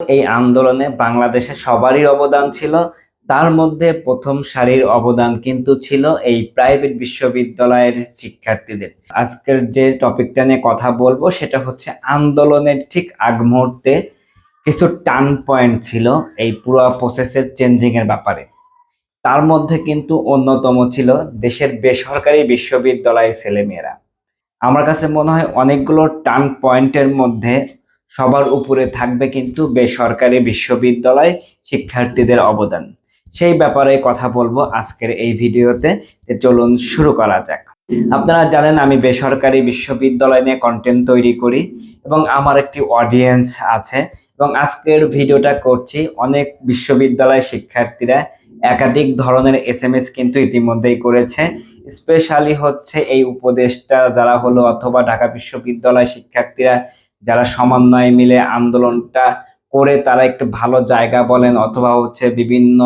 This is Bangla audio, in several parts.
এই আন্দোলনে বাংলাদেশে সবারই অবদান ছিল। তার মধ্যে প্রথম সারির অবদান কিন্তু ছিল এই প্রাইভেট বিশ্ববিদ্যালয়ের শিক্ষার্থীদের। আজকের যে টপিকটা নিয়ে কথা বলব, সেটা হচ্ছে আন্দোলনের ঠিক আগ মুহূর্তে কিছু টার্ন পয়েন্ট ছিল এই পুরো প্রসেসের চেঞ্জিং এর ব্যাপারে। তার মধ্যে কিন্তু অন্যতম ছিল দেশের বেসরকারি বিশ্ববিদ্যালয়ের ছেলেমেয়েরা। আমার কাছে মনে হয় অনেকগুলো টার্ন পয়েন্টের মধ্যে সবার উপরে থাকবে কিন্তু বেসরকারি বিশ্ববিদ্যালয় শিক্ষার্থীদের অবদান। সেই ব্যাপারে কথা বলব আজকের এই ভিডিওতে। চলুন শুরু করা যাক। আপনারা জানেন আমি বেসরকারি বিশ্ববিদ্যালয় নিয়ে কন্টেন্ট তৈরি করি এবং আমার একটি অডিয়েন্স আছে এবং আজকের ভিডিওটা করছি অনেক বিশ্ববিদ্যালয় শিক্ষার্থীরা একাধিক ধরনের এস এম এস কিন্তু ইতিমধ্যেই করেছে। স্পেশালি হচ্ছে এই উপদেশটা যারা হলো অথবা ঢাকা বিশ্ববিদ্যালয় শিক্ষার্থীরা যারা সমন্বয় মিলে আন্দোলনটা করে তারা একটু ভালো জায়গা বলেন অথবা হচ্ছে বিভিন্ন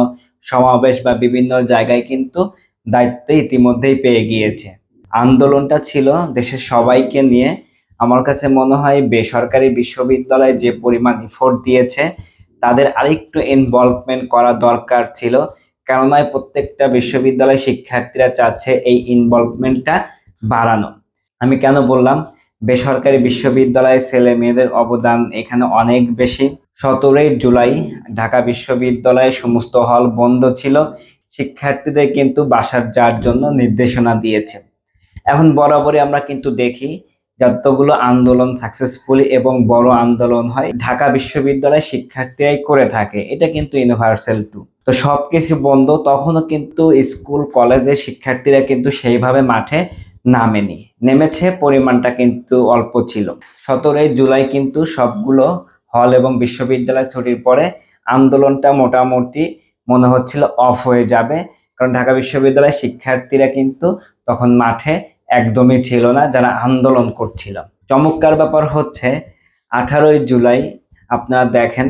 সমাবেশ বা বিভিন্ন জায়গায় কিন্তু দায়িত্বে ইতিমধ্যেই পেয়ে গিয়েছে। আন্দোলনটা ছিল দেশের সবাইকে নিয়ে। আমার কাছে মনে হয় বেসরকারি বিশ্ববিদ্যালয়ে যে পরিমাণ ইফোর্ট দিয়েছে, তাদের আরেকটু ইনভলভমেন্ট করা দরকার ছিল। কেননা প্রত্যেকটা বিশ্ববিদ্যালয় শিক্ষার্থীরা চাচ্ছে এই ইনভলভমেন্টটা বাড়ানো। আমি কেন বললাম? বেসরকারি বিশ্ববিদ্যালয়ে ছেলে মেয়েদের অবদান এখানে অনেক বেশি। সতেরোই জুলাই ঢাকা বিশ্ববিদ্যালয়ে সমস্ত হল বন্ধ ছিল। শিক্ষার্থীদের কিন্তু বাসার যাওয়ার জন্য নির্দেশনা দিয়েছে। এখন বরাবরই আমরা কিন্তু দেখি যতগুলো আন্দোলন সাকসেসফুলি এবং বড় আন্দোলন হয়, ঢাকা বিশ্ববিদ্যালয় শিক্ষার্থীরাই করে থাকে। এটা কিন্তু ইউনিভার্সাল টু তো সব কিছু বন্ধ, তখনও কিন্তু স্কুল কলেজের শিক্ষার্থীরা কিন্তু সেইভাবে মাঠে নামেনি। নেমেছে, পরিমাণটা কিন্তু অল্প ছিল। সতেরোই জুলাই কিন্তু সবগুলো হল এবং বিশ্ববিদ্যালয় ছুটির পরে আন্দোলনটা মোটামুটি মনে হচ্ছিল অফ হয়ে যাবে। কারণ ঢাকা বিশ্ববিদ্যালয়ের শিক্ষার্থীরা কিন্তু তখন মাঠে একদমই ছিল না, যারা আন্দোলন করছিল। চমৎকার ব্যাপার হচ্ছে, আঠারোই জুলাই আপনারা দেখেন,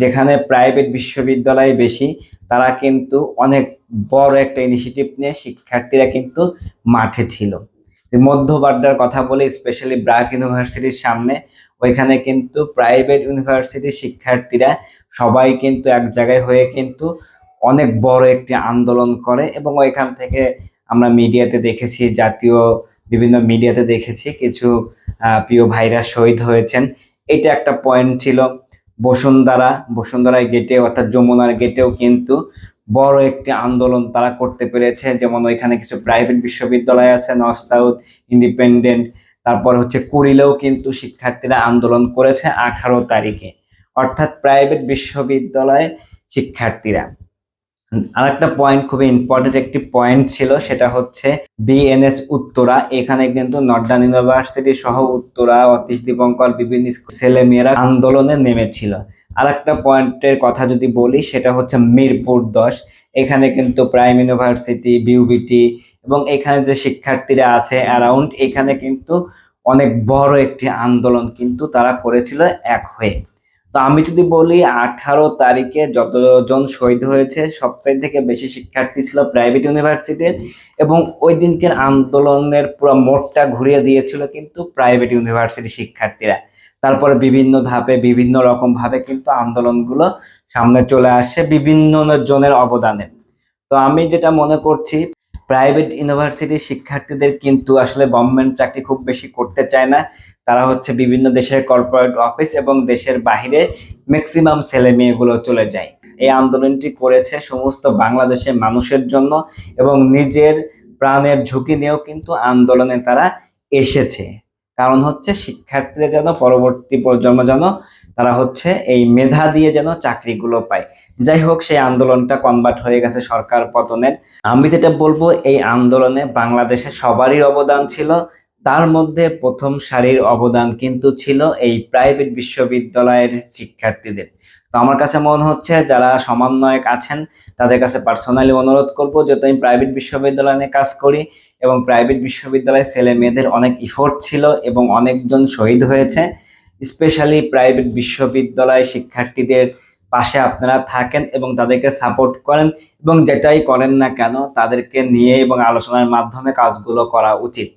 যেখানে প্রাইভেট বিশ্ববিদ্যালয় বেশি, তারা কিন্তু অনেক বড় একটা ইনিশিয়েটিভ নিয়ে শিক্ষার্থীরা কিন্তু মাঠে ছিল। মধ্যবাড্ডার কথা বলে স্পেশালি ব্রাক ইউনিভার্সিটির সামনে, ওইখানে কিন্তু প্রাইভেট ইউনিভার্সিটির শিক্ষার্থীরা সবাই কিন্তু এক জায়গায় হয়ে কিন্তু অনেক বড় একটি আন্দোলন করে এবং ওইখান থেকে আমরা মিডিয়াতে দেখেছি, জাতীয় বিভিন্ন মিডিয়াতে দেখেছি কিছু প্রিয় ভাইরা শহীদ হয়েছেন। এটা একটা পয়েন্ট ছিল। বসুন্ধরা বসুন্ধরার গেটে অর্থাৎ যমুনার গেটেও কিন্তু বড় একটি আন্দোলন তারা করতে পেরেছে। যেমন ওইখানে কিছু প্রাইভেট বিশ্ববিদ্যালয় আছে নর্থ সাউথ ইন্ডিপেন্ডেন্ট তারপর হচ্ছে কুড়িলেও কিন্তু শিক্ষার্থীরা আন্দোলন করেছে আঠারো তারিখে। অর্থাৎ প্রাইভেট বিশ্ববিদ্যালয় শিক্ষার্থীরা। আরেকটা পয়েন্ট খুবই ইম্পর্টেন্ট একটি পয়েন্ট ছিল, সেটা হচ্ছে বিএনএস উত্তরা। এখানে কিন্তু নর্দার্ন ইউনিভার্সিটি সহ উত্তরা, অতীশ দীপঙ্কর, বিভিন্ন ছেলে মেয়েরা আন্দোলনে নেমেছিল। আর একটা পয়েন্টের কথা যদি বলি, সেটা হচ্ছে মিরপুর দশ। এখানে কিন্তু প্রাইম ইউনিভার্সিটি বিউবিটি এবং এখানে যে শিক্ষার্থীরা আছে অ্যারাউন্ড এখানে কিন্তু অনেক বড় একটি আন্দোলন কিন্তু তারা করেছিল এক হয়ে। তো আমি যদি বলি আঠারো তারিখে যতজন শহীদ হয়েছে সবচাই থেকে বেশি শিক্ষার্থী ছিল প্রাইভেট ইউনিভার্সিটির এবং ওই দিনকের আন্দোলনের পুরো মোড়টা ঘুরিয়ে দিয়েছিল কিন্তু প্রাইভেট ইউনিভার্সিটির শিক্ষার্থীরা। তারপরে বিভিন্ন ধাপে বিভিন্ন রকম ভাবে কিন্তু আন্দোলনগুলো সামনে চলে আসে বিভিন্ন জনের অবদানে। তো আমি যেটা মনে করছি প্রাইভেট ইউনিভার্সিটির শিক্ষার্থীদের কিন্তু আসলে গভর্নমেন্ট চাকরি খুব বেশি করতে চায় না। তারা হচ্ছে বিভিন্ন দেশের কর্পোরেট অফিস এবং দেশের বাহিরে ম্যাক্সিমাম ছেলে মেয়েগুলো চলে যায়। এই আন্দোলনটি করেছে সমস্ত বাংলাদেশের মানুষের জন্য এবং নিজের প্রাণের ঝুঁকি নিয়েও কিন্তু আন্দোলনে তারা এসেছে। কারণ হচ্ছে শিক্ষার্থীরা যেন পরবর্তী প্রজন্ম যেন তারা হচ্ছে এই মেধা দিয়ে যেন চাকরিগুলো পায়। যাই হোক, সেই আন্দোলনটা কনভার্ট হয়ে গেছে সরকার পতনের। আমি যেটা বলব, এই আন্দোলনে বাংলাদেশে সবারই অবদান ছিল তার মধ্যে প্রথম সারির অবদান কিন্তু ছিল এই প্রাইভেট বিশ্ববিদ্যালয়ের শিক্ষার্থীদের। তো আমার কাছে মনে হচ্ছে যারা সমন্বয়ক আছেন, তাদের কাছে পার্সোনালি অনুরোধ করব যাতে আমি প্রাইভেট বিশ্ববিদ্যালয় নিয়ে কাজ করি এবং প্রাইভেট বিশ্ববিদ্যালয়ে ছেলে মেয়েদের অনেক ইফোর্ট ছিল এবং অনেকজন শহীদ হয়েছে। স্পেশালি প্রাইভেট বিশ্ববিদ্যালয় শিক্ষার্থীদের পাশে আপনারা থাকেন এবং তাদেরকে সাপোর্ট করেন এবং যেটাই করেন না কেন, তাদেরকে নিয়ে এবং আলোচনার মাধ্যমে কাজগুলো করা উচিত।